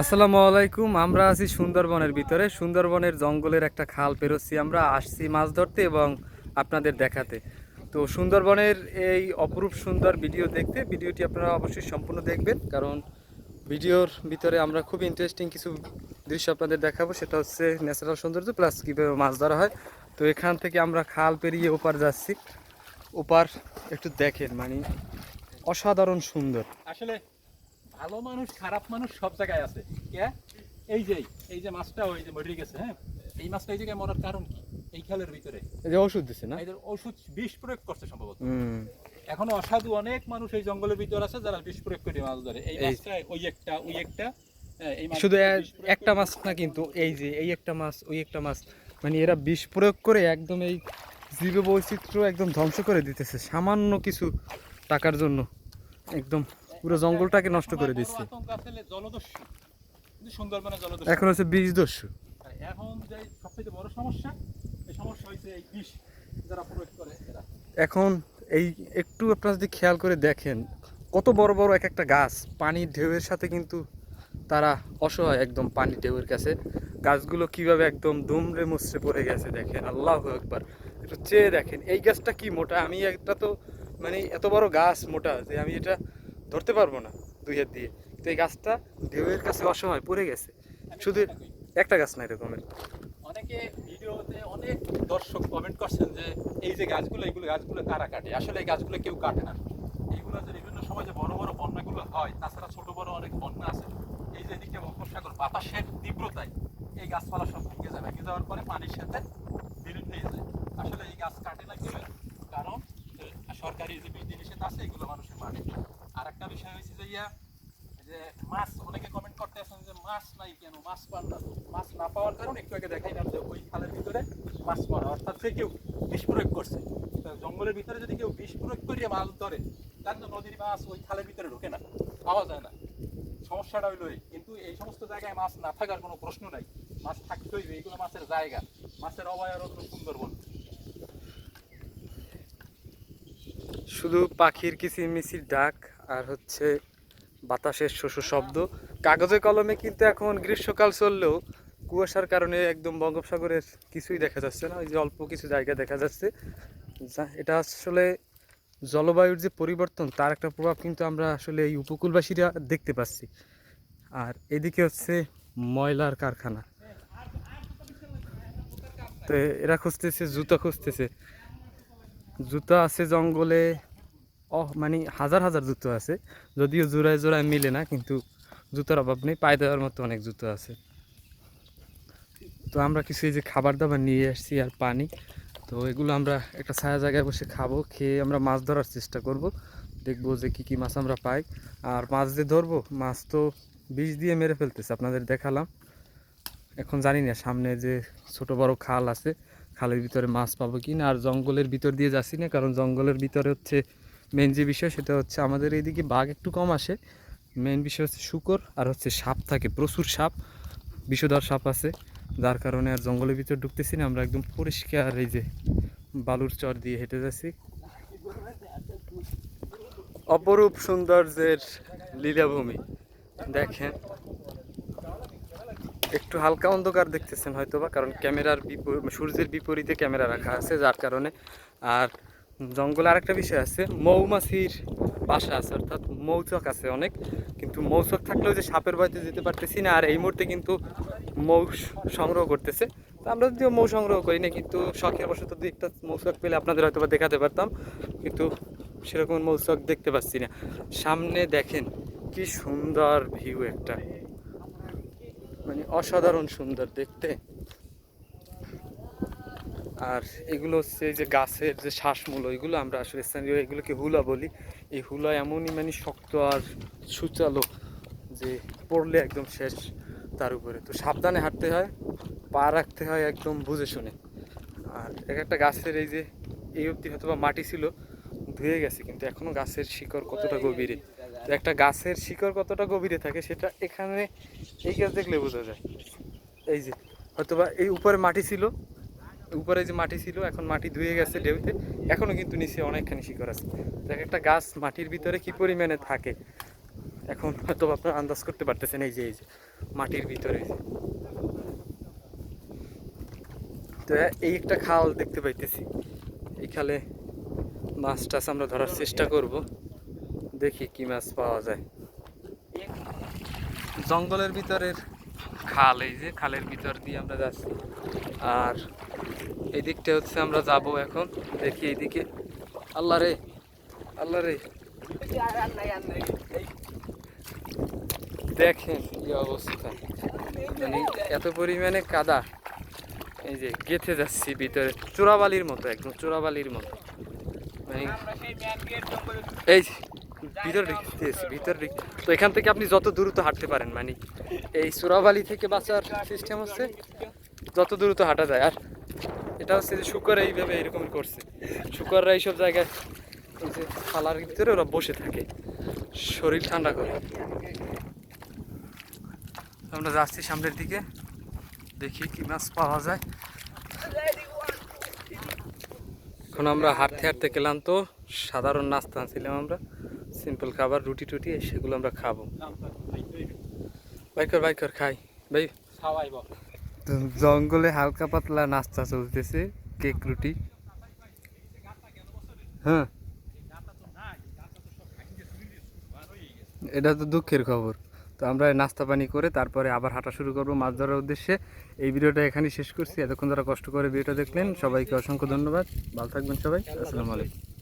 আসসালামু আলাইকুম, আমরা আছি সুন্দরবনের ভিতরে। সুন্দরবনের জঙ্গলের একটা খাল পেরোচ্ছি আমরা, আসছি মাছ ধরতে এবং আপনাদের দেখাতে। তো সুন্দরবনের এই অপরূপ সুন্দর ভিডিও দেখতে, ভিডিওটি আপনারা অবশ্যই সম্পূর্ণ দেখবেন, কারণ ভিডিওর ভিতরে আমরা খুব ইন্টারেস্টিং কিছু দৃশ্য আপনাদের দেখাবো। সেটা হচ্ছে ন্যাচারাল সৌন্দর্য প্লাস কীভাবে মাছ ধরা হয়। তো এখান থেকে আমরা খাল পেরিয়ে ওপার যাচ্ছি। ওপার একটু দেখেন মানে অসাধারণ সুন্দর। আসলে ভালো মানুষ খারাপ মানুষ সব জায়গায় আছে। কে? এই যে এই যে মাছটা ওই যে মরে গেছে হ্যাঁ? এই মাছটা এই জায়গায় মরার কারণ কি? এই খালের ভিতরে। এই যে ওষুধ দিচ্ছে না? এদের ওষুধ বিষ প্রয়োগ করছে সম্ভবত। এখনও অসাধু অনেক মানুষ এই জঙ্গলের ভিতর আছে যারা বিষ প্রয়োগ করে মাছ ধরে। এই মাছটা ওই একটা ওই একটা হ্যাঁ, শুধু একটা মাছ না কিন্তু এই যে এই একটা মাছ ওই একটা মাছ মানে এরা বিষ প্রয়োগ করে একদম এই জীব বৈচিত্র্য একদম ধ্বংস করে দিতেছে সামান্য কিছু টাকার জন্য। একদম পুরো জঙ্গলটাকে নষ্ট করে দিচ্ছে এখন হচ্ছে বীজ দস্যু। এখন যে সবথেকে বড় সমস্যা এই সমস্যা এই বিষ যারা এখন এই একটু আপনারা যদি খেয়াল করে দেখেন, কত বড় বড় এক একটা গাছ পানির ঢেউয়ের সাথে কিন্তু তারা অসহায় একদম পানির ঢেউয়ের কাছে। গাছগুলো কীভাবে একদম দুমড়ে মুচড়ে পড়ে গেছে দেখেন, আল্লাহ একবার একটু চেয়ে দেখেন, এই গাছটা কি মোটা? আমি একটা তো মানে এত বড় গাছ মোটা যে আমি এটা ধরতে পারব না দুই হাত দিয়ে। তো এই গাছটা ঢেউয়ের কাছে অসহায়, পড়ে গেছে। শুধু একটা গাছ না, এরকমের। অনেকে ভিডিওতে অনেক দর্শক কমেন্ট করছেন যে, এই যে গাছগুলো, এইগুলো গাছগুলো কারা কাটে? আসলে এই গাছগুলো কেউ কাটে না। এইগুলো যে বিভিন্ন সময় যে বড় বড় বন্যাগুলো হয়, তাছাড়া ছোট বড় অনেক বন্যা আছে। এই যে এদিকে বঙ্গোপসাগর, বাতাসের তীব্রতায় এই গাছপালা সব ভেঙে যায়, ভেঙে যাওয়ার পরে পানির সাথে বিলীন হয়ে যায়। আসলে এই গাছ কাটে না কেউ, কারণ সরকারি যে বিধি নিষেধ আছে, এগুলো মানুষের মানে আর একটা বিষয় হয়েছে যে ইয়া, যে মাছ, অনেকে কমেন্ট করতে আছেন যে মাছ নাই কেন? মাছ পান না মাছ না পাওয়ার কারণে একটু আগে দেখাইলাম যে ওই খালের ভিতরে মাছ মারা অর্থাৎ সে কেউ বিষ প্রয়োগ করছে। জঙ্গলের ভিতরে যদি কেউ বিষ প্রয়োগ করিয়ে মাছ ধরে, তার তো নদীর মাছ ওই খালের ভিতরে ঢোকে না, পাওয়া যায় না। সমস্যাটা হইল। কিন্তু এই সমস্ত জায়গায় মাছ না থাকার কোনো প্রশ্ন নাই। মাছ থাকতে হইবে এইগুলো মাছের জায়গা। মাছের অভয়ারণ্য সুন্দরবন। শুধু পাখির কিচিরমিচির ডাক আর হচ্ছে বাতাসের শোষ শব্দ। কাগজে কলমে কিন্তু এখন গ্রীষ্মকাল চললেও কুয়াশার কারণে একদম বঙ্গোপসাগরের কিছুই দেখা যাচ্ছে না, ওই যে অল্প কিছু জায়গা দেখা যাচ্ছে। এটা আসলে জলবায়ুর যে পরিবর্তন, তার একটা প্রভাব কিন্তু আমরা আসলে এই উপকূলবাসীরা দেখতে পাচ্ছি। আর এদিকে হচ্ছে ময়লার কারখানা। তো এরা খুঁজতেছে, জুতা খুঁজতেছে। জুতা আছে জঙ্গলে মানে হাজার হাজার জুতো আছে। যদিও জোড়ায় জোড়ায় মিলে না, কিন্তু জুতোর অভাব নেই, পায়ে দেওয়ার মতো অনেক জুতো আছে। তো আমরা কিছু এই যে খাবার দাবার নিয়ে আসছি আর পানি। তো এগুলো আমরা একটা ছায়া জায়গায় বসে খাব, খেয়ে আমরা মাছ ধরার চেষ্টা করব। দেখব যে কী কী মাছ আমরা পাই। আর মাছ যে ধরবো, মাছ তো বিষ দিয়ে মেরে ফেলতেছে, আপনাদের দেখালাম। এখন জানি না, সামনে যে ছোট বড় খাল আছে, খালের ভিতরে মাছ পাবো কি না আর জঙ্গলের ভিতর দিয়ে যাচ্ছি না, কারণ জঙ্গলের ভিতরে হচ্ছে মেন যে বিষয় সেটা হচ্ছে আমাদের এইদিকে বাঘ একটু কম আসে। মেন বিষয় হচ্ছে শুকর আর হচ্ছে সাপ থাকে, প্রচুর সাপ, বিষধর সাপ আছে। যার কারণে আর জঙ্গলের ভিতর ঢুকতেছি না, আমরা একদম পরিষ্কার এই যে বালুর চর দিয়ে হেঁটে যাচ্ছি। অপরূপ সৌন্দর্যের লীলাভূমি, দেখেন। একটু হালকা অন্ধকার দেখতেছেন হয়তো বা কারণ ক্যামেরার বিপরীত সূর্যের বিপরীতে ক্যামেরা রাখা আছে, যার কারণে। আর জঙ্গলে আরেকটা বিষয় আছে, মৌমাছির বাসা আছে, অর্থাৎ মৌচক আছে অনেক, কিন্তু মৌচক থাকলেও যে সাপের বাড়িতে যেতে পারতেছি না, আর এই মুহূর্তে কিন্তু মৌ সংগ্রহ করতেছে। তো আমরা যদিও মৌ সংগ্রহ করি না কিন্তু শখের বশত দুই একটা মৌচক পেলে আপনাদের হয়তো বা দেখাতে পারতাম, কিন্তু সেরকম মৌচক দেখতে পাচ্ছি না। সামনে দেখেন, কি সুন্দর ভিউ একটা। মানে অসাধারণ সুন্দর দেখতে। আর এগুলো হচ্ছে যে গাছের যে শ্বাসমূল, এগুলো আমরা আসলে স্থানীয় এগুলোকে হুলা বলি। এই হুলা এমনই মানে শক্ত আর সুচালো যে পড়লে একদম শেষ তার উপরে। তো সাবধানে হাঁটতে হয়, পা রাখতে হয় একদম বুঝে শুনে। আর এক একটা গাছের এই যে, এই অবধি হয়তো বা মাটি ছিল, ধুয়ে গেছে, কিন্তু এখনও গাছের শিকড় কতটা গভীরে? তো একটা গাছের শিকড় কতটা গভীরে থাকে সেটা এখানে এই গাছ দেখলে বোঝা যায়। এই যে, হয়তোবা এই উপরে মাটি ছিল উপরে যে মাটি ছিল, এখন মাটি ধুয়ে গেছে ঢেউতে। এখনও কিন্তু নিচে অনেকখানি শিকড় আছে। দেখ, একটা গাছ মাটির ভিতরে কি পরিমাণে থাকে? এখন হয়তো আপনারা আন্দাজ করতে পারতেছেন এই যে এই যে, মাটির ভিতরে। তো এই একটা খাল দেখতে পাইতেছি। এই খালে মাছ টাছ আমরা ধরার চেষ্টা করব। দেখি কি মাছ পাওয়া যায়। জঙ্গলের ভিতরের খাল, এই যে খালের ভিতর দিয়ে আমরা যাচ্ছি। আর এই দিকটা হচ্ছে আমরা যাব এখন। দেখি এইদিকে আল্লাহ রে আল্লাহ রে। দেখেন কি অবস্থা। মানে এত পরিমাণে কাদা। এই যে গেথে যাচ্ছি ভিতরে। চোরাবালির মতো একদম, চোরাবালির মতো। মানে এই ভিতরে ঢুকতেছি ভিতরে তো এখান থেকে আপনি যত দ্রুত হাঁটতে পারেন মানে এই চোরাবালি থেকে বাঁচার সিস্টেম হচ্ছে, যত দ্রুত হাঁটা যায়। আর এটা হচ্ছে যে শুকর এইভাবে এরকম করছে। শুকররা এইসব জায়গায় যে খালার ভিতরে ওরা বসে থাকে। শরীর ঠান্ডা করে। আমরা যাচ্ছি সামনের দিকে। দেখি কি মাছ পাওয়া যায়। এখন আমরা হাঁটতে হাঁটতে গেলাম তো। সাধারণ নাস্তা ছিলাম আমরা। সিম্পল খাবার রুটি টুটি সেগুলো আমরা খাব। বাইকর বাইকর খাই। ভাই। খাওয়াইব তো জঙ্গলে হালকা পাতলা নাস্তা চলতেছে, কেক রুটি। হ্যাঁ। এটা তো দুঃখের খবর। তো আমরা নাস্তা পানি করে তারপরে আবার হাঁটা শুরু করব মাছ ধরার উদ্দেশ্যে। এই ভিডিওটা এখানেই শেষ করছি। এতক্ষণ যারা কষ্ট করে ভিডিওটা দেখলেন, সবাইকে অসংখ্য ধন্যবাদ। ভালো থাকবেন সবাই। আসসালামু আলাইকুম।